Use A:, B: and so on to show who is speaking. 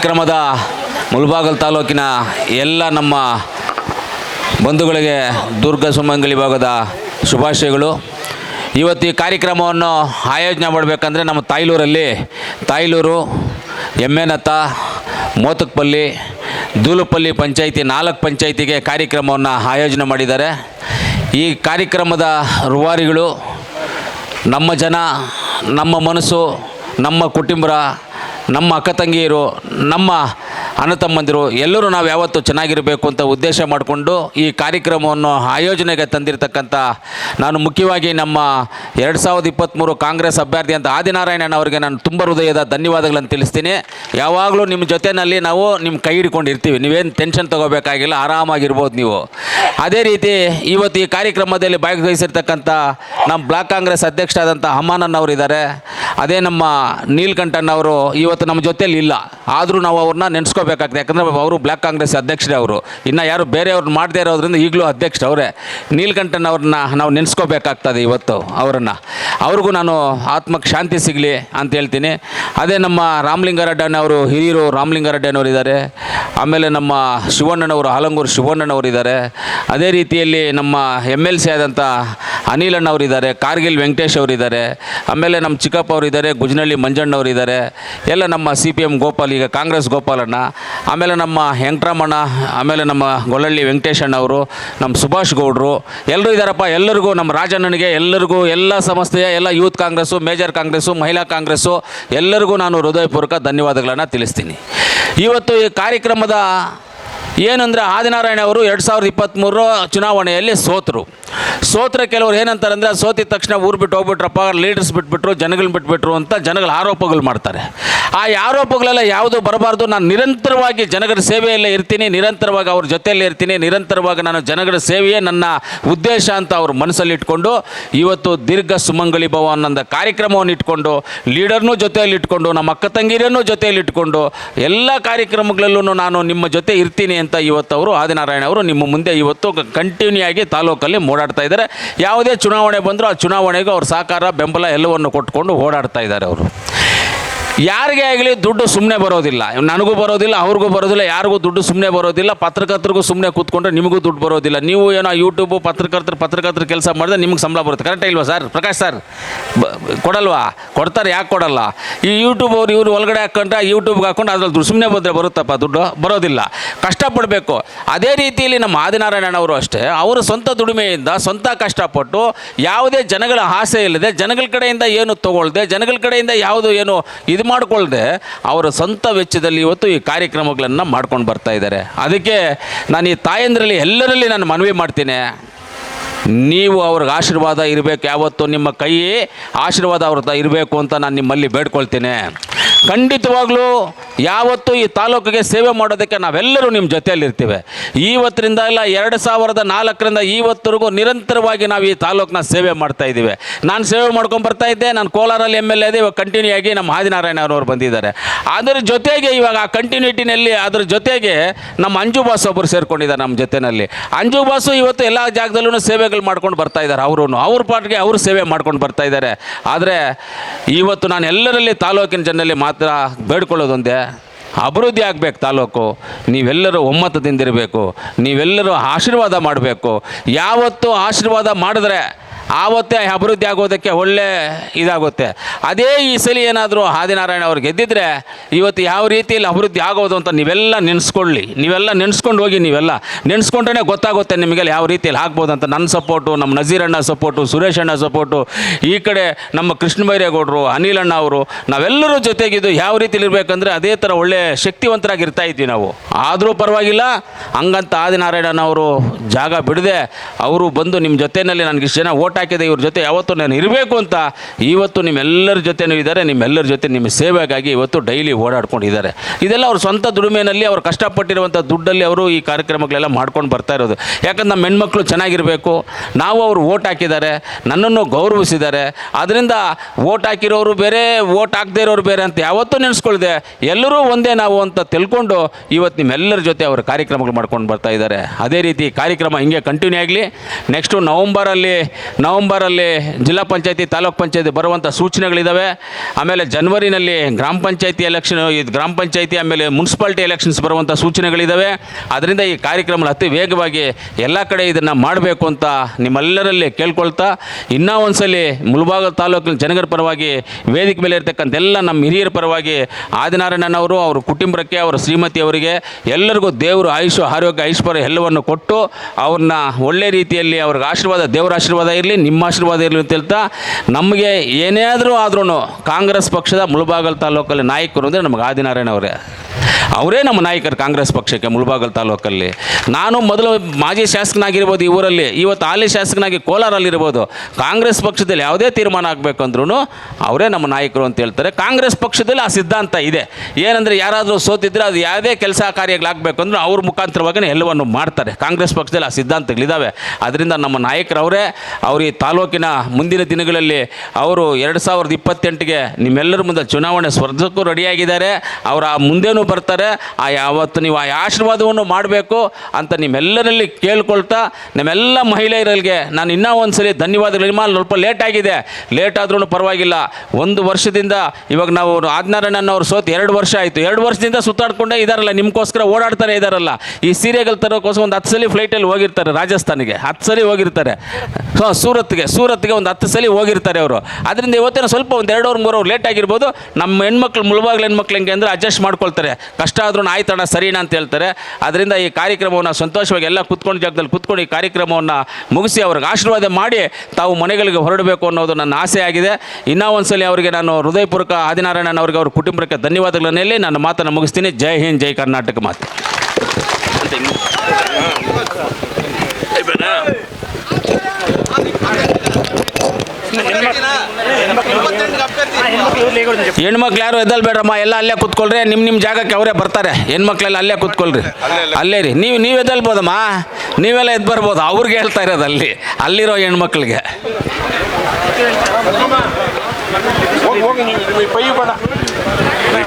A: ಕಾರ್ಯಕ್ರಮದ ಮುಲ್ಬಾಗಲ್ ತಾಲೂಕಿನ ಎಲ್ಲ ನಮ್ಮ ಬಂಧುಗಳಿಗೆ ದುರ್ಗ ಸುಮಂಗಲಿ ಭಾಗದ ಶುಭಾಶಯಗಳು. ಇವತ್ತು ಈ ಕಾರ್ಯಕ್ರಮವನ್ನು ಆಯೋಜನೆ ಮಾಡಬೇಕಂದ್ರೆ ನಮ್ಮ ತಾಯ್ಲೂರಲ್ಲಿ ತಾಯ್ಲೂರು, ಎಮ್ಮೆನತ್ತ, ಮೋತಕ್ಪಲ್ಲಿ, ದೂಲುಪಲ್ಲಿ ಪಂಚಾಯಿತಿ ನಾಲ್ಕು ಪಂಚಾಯಿತಿಗೆ ಕಾರ್ಯಕ್ರಮವನ್ನು ಆಯೋಜನೆ ಮಾಡಿದ್ದಾರೆ. ಈ ಕಾರ್ಯಕ್ರಮದ ರೂವಾರಿಗಳು ನಮ್ಮ ಜನ, ನಮ್ಮ ಮನಸ್ಸು, ನಮ್ಮ ಕುಟುಂಬ ನಮ್ಮ ಅಕ್ಕ ತಂಗಿಯರು, ನಮ್ಮ ಅಣ್ಣ ತಮ್ಮಂದಿರು, ಎಲ್ಲರೂ ನಾವು ಯಾವತ್ತೂ ಚೆನ್ನಾಗಿರಬೇಕು ಅಂತ ಉದ್ದೇಶ ಮಾಡಿಕೊಂಡು ಈ ಕಾರ್ಯಕ್ರಮವನ್ನು ಆಯೋಜನೆಗೆ ತಂದಿರತಕ್ಕಂಥ ನಾನು ಮುಖ್ಯವಾಗಿ ನಮ್ಮ ಎರಡು ಸಾವಿರದ ಇಪ್ಪತ್ತ್ಮೂರು ಕಾಂಗ್ರೆಸ್ ಅಭ್ಯರ್ಥಿ ಅಂತ ಆದಿನಾರಾಯಣನ ಅವರಿಗೆ ನಾನು ತುಂಬ ಹೃದಯದ ಧನ್ಯವಾದಗಳನ್ನು ತಿಳಿಸ್ತೀನಿ. ಯಾವಾಗಲೂ ನಿಮ್ಮ ಜೊತೆಯಲ್ಲಿ ನಾವು ನಿಮ್ಮ ಕೈ ಹಿಡ್ಕೊಂಡಿರ್ತೀವಿ. ನೀವೇನು ಟೆನ್ಷನ್ ತೊಗೋಬೇಕಾಗಿಲ್ಲ, ಆರಾಮಾಗಿರ್ಬೋದು ನೀವು. ಅದೇ ರೀತಿ ಇವತ್ತು ಈ ಕಾರ್ಯಕ್ರಮದಲ್ಲಿ ಭಾಗವಹಿಸಿರ್ತಕ್ಕಂಥ ನಮ್ಮ ಬ್ಲಾಕ್ ಕಾಂಗ್ರೆಸ್ ಅಧ್ಯಕ್ಷರಾದಂಥ ಹಮಾನನ್ ಅವರು ಇದ್ದಾರೆ ಅದೇ ನಮ್ಮ ನೀಲ್ಕಂಠನ್ ಅವರು ಇವತ್ತು ನಮ್ಮ ಜೊತೆಯಲ್ಲಿ ಇಲ್ಲ. ಆದರೂ ನಾವು ಅವ್ರನ್ನ ನೆನೆಸ್ಕೋಬೇಕಾಗ್ತದೆ. ಯಾಕಂದರೆ ಅವರು ಬ್ಲಾಕ್ ಕಾಂಗ್ರೆಸ್ ಅಧ್ಯಕ್ಷರೇ ಅವರು. ಇನ್ನು ಯಾರು ಬೇರೆಯವ್ರನ್ನ ಮಾಡದೇ ಇರೋದ್ರಿಂದ ಈಗಲೂ ಅಧ್ಯಕ್ಷರು ಅವರೇ. ನೀಲ್ಕಂಠನ್ ಅವ್ರನ್ನ ನಾವು ನೆನೆಸ್ಕೋಬೇಕಾಗ್ತದೆ ಇವತ್ತು ಅವರನ್ನು. ಅವ್ರಿಗೂ ನಾನು ಆತ್ಮಕ್ಕೆ ಶಾಂತಿ ಸಿಗಲಿ ಅಂತ ಹೇಳ್ತೀನಿ. ಅದೇ ನಮ್ಮ ರಾಮಲಿಂಗಾರೆಡ್ಡನವರು ಹಿರಿಯರು ರಾಮಲಿಂಗಾರೆಡ್ಡನವರು ಇದ್ದಾರೆ. ಆಮೇಲೆ ನಮ್ಮ ಶಿವಣ್ಣನವರು ಆಲಂಗೂರು ಶಿವಣ್ಣನವರು ಇದ್ದಾರೆ. ಅದೇ ರೀತಿಯಲ್ಲಿ ನಮ್ಮ ಎಂ ಎಲ್ ಸಿ ಆದಂಥ ಅನಿಲಣ್ಣವ್ರು ಇದ್ದಾರೆ, ಕಾರ್ಗಿಲ್ ವೆಂಕಟೇಶ್ ಅವರಿದ್ದಾರೆ ಆಮೇಲೆ ನಮ್ಮ ಚಿಕ್ಕಪ್ಪ ಅವರಿದ್ದಾರೆ ಗುಜನಹಳ್ಳಿ ಮಂಜಣ್ಣವರು ಇದ್ದಾರೆ. ಎಲ್ಲ ನಮ್ಮ ಸಿ ಪಿ ಎಂ ಗೋಪಾಲ್ ಈಗ ಕಾಂಗ್ರೆಸ್ ಗೋಪಾಲಣ್ಣ, ಆಮೇಲೆ ನಮ್ಮ ವೆಂಕಟರಮಣ ಆಮೇಲೆ ನಮ್ಮ ಗೊಲ್ಲಳ್ಳಿ ವೆಂಕಟೇಶಣ್ಣ ಅವರು, ನಮ್ಮ ಸುಭಾಷ್ ಗೌಡ್ರು ಎಲ್ಲರೂ ಇದ್ದಾರಪ್ಪ ಎಲ್ಲರಿಗೂ, ನಮ್ಮ ರಾಜಣ್ಣನಿಗೆ ಎಲ್ಲರಿಗೂ, ಎಲ್ಲ ಸಂಸ್ಥೆಯ ಎಲ್ಲ ಯೂತ್ ಕಾಂಗ್ರೆಸ್ಸು, ಮೇಜರ್ ಕಾಂಗ್ರೆಸ್ಸು, ಮಹಿಳಾ ಕಾಂಗ್ರೆಸ್ಸು, ಎಲ್ಲರಿಗೂ ನಾನು ಹೃದಯಪೂರ್ವಕ ಧನ್ಯವಾದಗಳನ್ನು ತಿಳಿಸ್ತೀನಿ. ಇವತ್ತು ಈ ಕಾರ್ಯಕ್ರಮದ ಏನಂದರೆ ಆದಿನಾರಾಯಣ ಅವರು ಎರಡು ಸಾವಿರದ ಇಪ್ಪತ್ತ್ಮೂರು ಚುನಾವಣೆಯಲ್ಲಿ ಸೋತರು. ಸೋತ್ರ ಕೆಲವರು ಏನಂತಾರೆ ಅಂದರೆ, ಸೋತಿದ ತಕ್ಷಣ ಊರು ಬಿಟ್ಟು ಹೋಗ್ಬಿಟ್ರಪ್ಪ ಲೀಡರ್ಸ್ ಬಿಟ್ಬಿಟ್ರು, ಜನಗಳನ್ನ ಬಿಟ್ಬಿಟ್ರು ಅಂತ ಜನಗಳ ಆರೋಪಗಳು ಮಾಡ್ತಾರೆ. ಆ ಆರೋಪಗಳೆಲ್ಲ ಯಾವುದು ಬರಬಾರ್ದು, ನಾನು ನಿರಂತರವಾಗಿ ಜನಗಳ ಸೇವೆಯಲ್ಲೇ ಇರ್ತೀನಿ, ನಿರಂತರವಾಗಿ ಅವ್ರ ಜೊತೆಯಲ್ಲೇ ಇರ್ತೀನಿ, ನಿರಂತರವಾಗಿ ನಾನು ಜನಗಳ ಸೇವೆಯೇ ನನ್ನ ಉದ್ದೇಶ ಅಂತ ಅವ್ರ ಮನಸ್ಸಲ್ಲಿಟ್ಕೊಂಡು ಇವತ್ತು ದೀರ್ಘ ಸುಮಂಗಲಿ ಭವ ಅನ್ನೋ ಕಾರ್ಯಕ್ರಮವನ್ನು ಇಟ್ಕೊಂಡು ಲೀಡರ್ನೂ ಜೊತೆಯಲ್ಲಿ ಇಟ್ಕೊಂಡು, ನಮ್ಮ ಅಕ್ಕ ತಂಗಿರನ್ನು ಜೊತೆಯಲ್ಲಿ ಇಟ್ಕೊಂಡು, ಎಲ್ಲ ಕಾರ್ಯಕ್ರಮಗಳಲ್ಲೂ ನಾನು ನಿಮ್ಮ ಜೊತೆ ಇರ್ತೀನಿ ಅಂತ ಇವತ್ತು ಅವರು, ಆದಿನಾರಾಯಣ ಅವರು ನಿಮ್ಮ ಮುಂದೆ ಇವತ್ತು ಕಂಟಿನ್ಯೂ ಆಗಿ ತಾಲೂಕಲ್ಲಿ ಓಡಾಡ್ತಾ ಯಾವುದೇ ಚುನಾವಣೆ ಬಂದರೂ ಆ ಚುನಾವಣೆಗೂ ಅವ್ರ ಸಹಕಾರ ಬೆಂಬಲ ಎಲ್ಲವನ್ನು ಕೊಟ್ಟುಕೊಂಡು ಓಡಾಡ್ತಾ ಇದ್ದಾರೆ ಅವರು. ಯಾರಿಗೇ ಆಗಲಿ ದುಡ್ಡು ಸುಮ್ಮನೆ ಬರೋದಿಲ್ಲ. ನನಗೂ ಬರೋದಿಲ್ಲ, ಅವ್ರಿಗೂ ಬರೋದಿಲ್ಲ, ಯಾರಿಗೂ ದುಡ್ಡು ಸುಮ್ಮನೆ ಬರೋದಿಲ್ಲ. ಪತ್ರಕರ್ತರಿಗೂ ಸುಮ್ಮನೆ ಕೂತ್ಕೊಂಡ್ರೆ ನಿಮಗೂ ದುಡ್ಡು ಬರೋದಿಲ್ಲ. ನೀವು ಏನೋ ಯೂಟ್ಯೂಬು ಪತ್ರಕರ್ತರು ಪತ್ರಕರ್ತರು ಕೆಲಸ ಮಾಡಿದ್ರೆ ನಿಮ್ಗೆ ಸಂಬಳ ಬರುತ್ತೆ. ಕರೆಕ್ಟ್ ಇಲ್ವಾ ಸರ್ ಪ್ರಕಾಶ್ ಸರ್ ಕೊಡಲ್ವಾ? ಕೊಡ್ತಾರೆ, ಯಾಕೆ ಕೊಡಲ್ಲ? ಈ ಯೂಟ್ಯೂಬ್ ಅವ್ರು ಇವ್ರು ಒಳಗಡೆ ಹಾಕೊಂಡ್ರೆ ಯೂಟ್ಯೂಬ್ಗೆ ಹಾಕೊಂಡು ಅದ್ರಲ್ಲಿ ದುಡ್ಡು ಸುಮ್ಮನೆ ಬಂದರೆ ಬರುತ್ತಪ್ಪ ದುಡ್ಡು? ಬರೋದಿಲ್ಲ. ಕಷ್ಟಪಡಬೇಕು. ಅದೇ ರೀತಿಯಲ್ಲಿ ನಮ್ಮ ಆದಿನಾರಾಯಣ ಅವರು ಅಷ್ಟೇ, ಅವರು ಸ್ವಂತ ದುಡಿಮೆಯಿಂದ ಸ್ವಂತ ಕಷ್ಟಪಟ್ಟು ಯಾವುದೇ ಜನಗಳ ಆಸೆ ಇಲ್ಲದೆ ಜನಗಳ ಕಡೆಯಿಂದ ಏನು ತಗೊಳ್ದೆ, ಜನಗಳ ಕಡೆಯಿಂದ ಯಾವುದು ಏನು ಇದು ಮಾಡಿಕೊಳ್ಳದೆ ಅವರ ಸ್ವಂತ ವೆಚ್ಚದಲ್ಲಿ ಇವತ್ತು ಈ ಕಾರ್ಯಕ್ರಮಗಳನ್ನು ಮಾಡ್ಕೊಂಡು ಬರ್ತಾ ಇದ್ದಾರೆ. ಅದಕ್ಕೆ ನಾನು ಈ ತಾಯಂದ್ರಲ್ಲಿ ಎಲ್ಲರಲ್ಲಿ ನಾನು ಮನವಿ ಮಾಡ್ತೀನಿ. ನೀವು ಅವ್ರಿಗೆ ಆಶೀರ್ವಾದ ಇರಬೇಕು. ಯಾವತ್ತು ನಿಮ್ಮ ಕೈ ಆಶೀರ್ವಾದ ಅವ್ರ ಇರಬೇಕು ಅಂತ ನಾನು ನಿಮ್ಮಲ್ಲಿ ಬೇಡ್ಕೊಳ್ತೀನಿ. ಖಂಡಿತವಾಗ್ಲೂ ಯಾವತ್ತೂ ಈ ತಾಲೂಕಿಗೆ ಸೇವೆ ಮಾಡೋದಕ್ಕೆ ನಾವೆಲ್ಲರೂ ನಿಮ್ಮ ಜೊತೆಯಲ್ಲಿರ್ತೀವಿ. ಇವತ್ತರಿಂದ ಇಲ್ಲ, ಎರಡು ಸಾವಿರದ ನಾಲ್ಕರಿಂದ ಇವತ್ತರೆಗೂ ನಿರಂತರವಾಗಿ ನಾವು ಈ ತಾಲೂಕನ್ನ ಸೇವೆ ಮಾಡ್ತಾ ಇದ್ದೀವಿ. ನಾನು ಸೇವೆ ಮಾಡ್ಕೊಂಡು ಬರ್ತಾ ಇದ್ದೆ, ನಾನು ಕೋಲಾರಲ್ಲಿ ಎಂ ಎಲ್ ಎ ಇವಾಗ ಕಂಟಿನ್ಯೂ ಆಗಿ ನಮ್ಮ ಆದಿನಾರಾಯಣ ಬಂದಿದ್ದಾರೆ. ಅದರ ಜೊತೆಗೆ ಇವಾಗ ಆ ಕಂಟಿನ್ಯೂಟಿನಲ್ಲಿ ಅದ್ರ ಜೊತೆಗೆ ನಮ್ಮ ಅಂಜು ಬಾಸ್ ಒಬ್ಬರು ಸೇರ್ಕೊಂಡಿದ್ದಾರೆ ನಮ್ಮ ಜೊತೆಯಲ್ಲಿ ಅಂಜು ಬಾಸು ಇವತ್ತು ಎಲ್ಲ ಜಾಗದಲ್ಲೂ ಸೇವೆಗಳು ಮಾಡ್ಕೊಂಡು ಬರ್ತಾ ಇದ್ದಾರೆ ಅವರು ಅವ್ರ ಪಾಟ್ಗೆ ಅವರು ಸೇವೆ ಮಾಡ್ಕೊಂಡು ಬರ್ತಾ ಇದ್ದಾರೆ. ಆದರೆ, ಇವತ್ತು ನಾನು ಎಲ್ಲರಲ್ಲಿ ತಾಲೂಕಿನ ಜನರಲ್ಲಿ ಮಾತ್ರ ಬೇಡ್ಕೊಳ್ಳೋದೊಂದೇ ಅಭಿವೃದ್ಧಿ ಆಗಬೇಕು ತಾಲೂಕು. ನೀವೆಲ್ಲರೂ ಒಮ್ಮತದಿಂದಿರಬೇಕು. ನೀವೆಲ್ಲರೂ ಆಶೀರ್ವಾದ ಮಾಡಬೇಕು. ಯಾವತ್ತೂ ಆಶೀರ್ವಾದ ಮಾಡಿದ್ರೆ ಆವತ್ತೇ ಅಭಿವೃದ್ಧಿ ಆಗೋದಕ್ಕೆ ಒಳ್ಳೆ ಇದಾಗುತ್ತೆ. ಅದೇ ಈ ಸಲ ಏನಾದರೂ ಆದಿನಾರಾಯಣ ಅವ್ರು ಗೆದ್ದಿದ್ರೆ ಇವತ್ತು ಯಾವ ರೀತಿಯಲ್ಲಿ ಅಭಿವೃದ್ಧಿ ಆಗೋದು ಅಂತ ನೀವೆಲ್ಲ ನೆನೆಸ್ಕೊಳ್ಳಿ. ನೀವೆಲ್ಲ ನೆನೆಸ್ಕೊಂಡು ಹೋಗಿ ನೀವೆಲ್ಲ ನೆನೆಸ್ಕೊಂಡ್ರೆ ಗೊತ್ತಾಗುತ್ತೆ ನಿಮಗೆಲ್ಲ ಯಾವ ರೀತಿಯಲ್ಲಿ ಆಗ್ಬೋದು ಅಂತ. ನನ್ನ ಸಪೋರ್ಟು, ನಮ್ಮ ನಜೀರಣ್ಣ ಸಪೋರ್ಟು, ಸುರೇಶ್ ಅಣ್ಣ ಸಪೋರ್ಟು, ಈ ಕಡೆ ನಮ್ಮ ಕೃಷ್ಣ ಬೈರೇಗೌಡರು ಅಣ್ಣ ಅವರು, ನಾವೆಲ್ಲರೂ ಜೊತೆಗಿದ್ದು ಯಾವ ರೀತಿಯಲ್ಲಿ ಇರಬೇಕಂದ್ರೆ ಅದೇ ಥರ ಒಳ್ಳೆ ಶಕ್ತಿವಂತರಾಗಿ ಇರ್ತಾ ಇದ್ವಿ ನಾವು. ಆದರೂ ಪರವಾಗಿಲ್ಲ, ಹಂಗಂತ ಆದಿನಾರಾಯಣನ ಅವರು ಜಾಗ ಬಿಡದೆ ಅವರು ಬಂದು ನಿಮ್ಮ ಜೊತೆಯಲ್ಲಿ ನನಗೆ ಇಷ್ಟು ಜನ ಓಟ್ ಹಾಕಿದೆ ಇವ್ರ ಜೊತೆ, ಯಾವತ್ತೂ ನಾನು ಇರಬೇಕು ಅಂತ, ಇವತ್ತು ನಿಮ್ಮೆಲ್ಲರ ಜೊತೆನೂ ಇದ್ದಾರೆ, ನಿಮ್ಮೆಲ್ಲರ ಜೊತೆ ನಿಮ್ಮ ಸೇವೆಗಾಗಿ ಇವತ್ತು ಡೈಲಿ ಓಡಾಡ್ಕೊಂಡಿದ್ದಾರೆ ಇದೆಲ್ಲ ಅವ್ರ ಸ್ವಂತ ದುಡಿಮೆಯಲ್ಲಿ ಅವ್ರು ಕಷ್ಟಪಟ್ಟಿರುವಂಥ ದುಡ್ಡಲ್ಲಿ ಅವರು ಈ ಕಾರ್ಯಕ್ರಮಗಳೆಲ್ಲ ಮಾಡ್ಕೊಂಡು ಬರ್ತಾ ಇರೋದು. ಯಾಕಂದ್ರೆ ನಮ್ಮ ಹೆಣ್ಮಕ್ಳು ಚೆನ್ನಾಗಿರಬೇಕು, ನಾವು ಅವರು ಓಟ್ ಹಾಕಿದ್ದಾರೆ, ನನ್ನನ್ನು ಗೌರವಿಸಿದ್ದಾರೆ. ಅದರಿಂದ ಓಟ್ ಹಾಕಿರೋರು ಬೇರೆ ಓಟ್ ಹಾಕದೇ ಇರೋರು ಬೇರೆ ಅಂತ ಯಾವತ್ತೂ ನೆನೆಸ್ಕೊಳ್ದೆ, ಎಲ್ಲರೂ ಒಂದೇ ನಾವು ಅಂತ ತಿಳ್ಕೊಂಡು ಇವತ್ತು ನಿಮ್ಮೆಲ್ಲರ ಜೊತೆ ಅವರು ಕಾರ್ಯಕ್ರಮಗಳು ಮಾಡ್ಕೊಂಡು ಬರ್ತಾ ಇದ್ದಾರೆ. ಅದೇ ರೀತಿ ಕಾರ್ಯಕ್ರಮ ಹಿಂಗೆ ಕಂಟಿನ್ಯೂ ಆಗಲಿ, ನೆಕ್ಸ್ಟು ನವಂಬರಲ್ಲಿ ನವಂಬರಲ್ಲಿ ಜಿಲ್ಲಾ ಪಂಚಾಯತಿ, ತಾಲೂಕ್ ಪಂಚಾಯತಿ ಬರುವಂಥ ಸೂಚನೆಗಳಿದ್ದಾವೆ ಆಮೇಲೆ ಜನ್ವರಿನಲ್ಲಿ ಗ್ರಾಮ ಪಂಚಾಯತಿ ಎಲೆಕ್ಷನ್ ಇದು ಗ್ರಾಮ ಪಂಚಾಯತಿ ಆಮೇಲೆ ಮುನ್ಸಿಪಾಲ್ಟಿ ಎಲೆಕ್ಷನ್ಸ್ ಬರುವಂಥ ಸೂಚನೆಗಳಿದ್ದಾವೆ ಅದರಿಂದ ಈ ಕಾರ್ಯಕ್ರಮ ಅತಿ ವೇಗವಾಗಿ ಎಲ್ಲ ಕಡೆ ಇದನ್ನು ಮಾಡಬೇಕು ಅಂತ ನಿಮ್ಮೆಲ್ಲರಲ್ಲಿ ಕೇಳ್ಕೊಳ್ತಾ, ಇನ್ನೂ ಒಂದ್ಸಲಿ ಮುಳಬಾಗ ತಾಲೂಕಿನ ಜನಗರ ಪರವಾಗಿ, ವೇದಿಕೆ ಮೇಲೆ ಇರ್ತಕ್ಕಂಥ ಎಲ್ಲ ನಮ್ಮ ಹಿರಿಯರ ಪರವಾಗಿ ಆದಿನಾರಾಯಣನವರು ಅವ್ರ ಕುಟುಂಬಕ್ಕೆ, ಅವರ ಶ್ರೀಮತಿ ಅವರಿಗೆ ಎಲ್ಲರಿಗೂ ದೇವರು ಆಯುಷು, ಆರೋಗ್ಯ, ಐಶ್ವರ್ಯ ಎಲ್ಲವನ್ನು ಕೊಟ್ಟು ಅವ್ರನ್ನ ಒಳ್ಳೆ ರೀತಿಯಲ್ಲಿ ಅವ್ರಿಗೆ ಆಶೀರ್ವಾದ, ದೇವರ ಆಶೀರ್ವಾದ ಇರಲಿ. ನಿಮ್ಮ ಆಶೀರ್ವಾದ ಇರಲಿ ಅಂತ ಹೇಳ್ತಾ, ನಮಗೆ ಏನೇ ಆದರೂ ಆದ್ರೂ ಕಾಂಗ್ರೆಸ್ ಪಕ್ಷದ ಮುಳಬಾಗಲ್ ತಾಲೂಕಲ್ಲಿ ನಾಯಕರು ಅಂದರೆ ನಮಗೆ ಆದಿನಾರಾಯಣ ಅವರೇ. ಅವರೇ ನಮ್ಮ ನಾಯಕರು ಕಾಂಗ್ರೆಸ್ ಪಕ್ಷಕ್ಕೆ ಮುಳಬಾಗಲ್ ತಾಲೂಕಲ್ಲಿ. ನಾನು ಮೊದಲು ಮಾಜಿ ಶಾಸಕನಾಗಿರ್ಬೋದು ಈ ಊರಲ್ಲಿ, ಇವತ್ತು ಹಾಲಿ ಶಾಸಕನಾಗಿ ಕೋಲಾರಲ್ಲಿರ್ಬೋದು. ಕಾಂಗ್ರೆಸ್ ಪಕ್ಷದಲ್ಲಿ ಯಾವುದೇ ತೀರ್ಮಾನ ಆಗಬೇಕಂದ್ರೂ ಅವರೇ ನಮ್ಮ ನಾಯಕರು ಅಂತ ಹೇಳ್ತಾರೆ. ಕಾಂಗ್ರೆಸ್ ಪಕ್ಷದಲ್ಲಿ ಆ ಸಿದ್ಧಾಂತ ಇದೆ. ಏನಂದರೆ ಯಾರಾದರೂ ಸೋತಿದ್ರೆ ಅದು ಯಾವುದೇ ಕೆಲಸ ಕಾರ್ಯಗಳಾಗಬೇಕಂದ್ರೂ ಅವ್ರ ಮುಖಾಂತರವಾಗಿ ಎಲ್ಲವನ್ನು ಮಾಡ್ತಾರೆ. ಕಾಂಗ್ರೆಸ್ ಪಕ್ಷದಲ್ಲಿ ಆ ಸಿದ್ಧಾಂತಗಳಿದ್ದಾವೆ ಅದರಿಂದ ನಮ್ಮ ನಾಯಕರವರೇ, ಅವರು ಈ ತಾಲೂಕಿನ ಮುಂದಿನ ದಿನಗಳಲ್ಲಿ ಅವರು ಎರಡು ಸಾವಿರದ ಇಪ್ಪತ್ತೆಂಟಿಗೆ ನಿಮ್ಮೆಲ್ಲರ ಮುಂದೆ ಚುನಾವಣೆ ಸ್ಪರ್ಧಕ್ಕೂ ರೆಡಿಯಾಗಿದ್ದಾರೆ ಅವರ ಮುಂದೇನೂ ಬರ್ತಾರೆ. ಆ ಯಾವತ್ತು ನೀವು ಆ ಆಶೀರ್ವಾದವನ್ನು ಮಾಡಬೇಕು ಅಂತ ನಿಮ್ಮೆಲ್ಲರಲ್ಲಿ ಕೇಳ್ಕೊಳ್ತಾ ನಿಮ್ಮೆಲ್ಲ ಮಹಿಳೆಯರಲ್ಲಿಗೆ ನಾನು ಇನ್ನೂ ಒಂದು ಸಲ ಧನ್ಯವಾದಗಳು. ನಿಮ್ಮ ಸ್ವಲ್ಪ ಲೇಟ್ ಆಗಿದೆ. ಲೇಟ್ ಆದ್ರೂ ಪರವಾಗಿಲ್ಲ. ಒಂದು ವರ್ಷದಿಂದ ಇವಾಗ ನಾವು ಆದಿನಾರಾಯಣನ್ ಅವ್ರ ಸೋತ್ ಎರಡು ವರ್ಷ ಆಯಿತು. ಎರಡು ವರ್ಷದಿಂದ ಸುತ್ತಾಡ್ಕೊಂಡೇ ಇದ್ದಾರಲ್ಲ ನಿಮ್ಗೋಸ್ಕರ ಓಡಾಡ್ತಾರೆ ಇದಾರಲ್ಲ. ಈ ಸೀರೆಗಳು ತರೋಕ್ಕೋಸ್ಕರ ಒಂದು ಹತ್ತು ಸಲ ಫ್ಲೈಟಲ್ಲಿ ಹೋಗಿರ್ತಾರೆ ರಾಜಸ್ಥಾನಿಗೆ. ಹತ್ತು ಸಲ ಹೋಗಿರ್ತಾರೆ. ಸೊ ಸೂರತ್ಗೆ ಸೂರತ್ಗೆ ಒಂದು ಹತ್ತು ಸಲ ಹೋಗಿರ್ತಾರೆ ಅವರು. ಅದರಿಂದ ಇವತ್ತಿನ ಸ್ವಲ್ಪ ಒಂದು ಮೂರು ಅವ್ರು ಲೇಟ್ ಆಗಿರ್ಬೋದು. ನಮ್ಮ ಹೆಣ್ಮಕ್ಳು ಮುಳುವಾಗ್ಲ ಹೆಣ್ಮಕ್ಳು ಹೆಂಗೆ ಅಂದರೆ ಅಡ್ಜಸ್ಟ್ ಮಾಡ್ಕೊಳ್ತಾರೆ. ಆದ್ರೂ ಆಯ್ತಣ್ಣ ಸರಿನಾ ಅಂತ ಹೇಳ್ತಾರೆ. ಅದರಿಂದ ಈ ಕಾರ್ಯಕ್ರಮವನ್ನು ಸಂತೋಷವಾಗಿ ಎಲ್ಲ ಕುತ್ಕೊಂಡು ಜಾಗದಲ್ಲಿ ಕುತ್ಕೊಂಡು ಈ ಕಾರ್ಯಕ್ರಮವನ್ನು ಮುಗಿಸಿ ಅವ್ರಿಗೆ ಆಶೀರ್ವಾದ ಮಾಡಿ ತಾವು ಮನೆಗಳಿಗೆ ಹೊರಡಬೇಕು ಅನ್ನೋದು ನನ್ನ ಆಸೆ ಆಗಿದೆ. ಇನ್ನೂ ಒಂದ್ಸಲಿ ಅವರಿಗೆ ನಾನು ಹೃದಯಪೂರ್ವಕ ಆದಿನಾರಾಯಣನ್ ಅವರಿಗೆ ಅವ್ರ ಕುಟುಂಬಕ್ಕೆ ಧನ್ಯವಾದಗಳನ್ನು ಹೇಳಿ ನನ್ನ ಮಾತನ್ನು ಮುಗಿಸ್ತೀನಿ. ಜೈ ಹಿಂದ್, ಜೈ ಕರ್ನಾಟಕ ಮಾತು. ಹೆಣ್ಮಕ್ಳು ಯಾರು ಎದ್ದಲ್ ಬೇಡ್ರಮ್ಮ ಎಲ್ಲ ಅಲ್ಲೇ ಕುತ್ಕೊಳ್ರಿ ನಿಮ್ಮ ನಿಮ್ಮ ಜಾಗಕ್ಕೆ ಅವರೇ ಬರ್ತಾರೆ ಹೆಣ್ಮಕ್ಳೆಲ್ಲ ಅಲ್ಲೇ ಕುತ್ಕೊಳ್ರಿ ಅಲ್ಲೇ ರೀ ನೀವು ನೀವು ಎದ್ದಲ್ಬೋದಮ್ಮ ನೀವೆಲ್ಲ ಎದ್ದು ಬರ್ಬೋದು ಅವ್ರಿಗೆ ಹೇಳ್ತಾ ಇರೋದು ಅಲ್ಲಿ ಅಲ್ಲಿರೋ ಹೆಣ್ಮಕ್ಳಿಗೆ
B: ಹೋಗಿ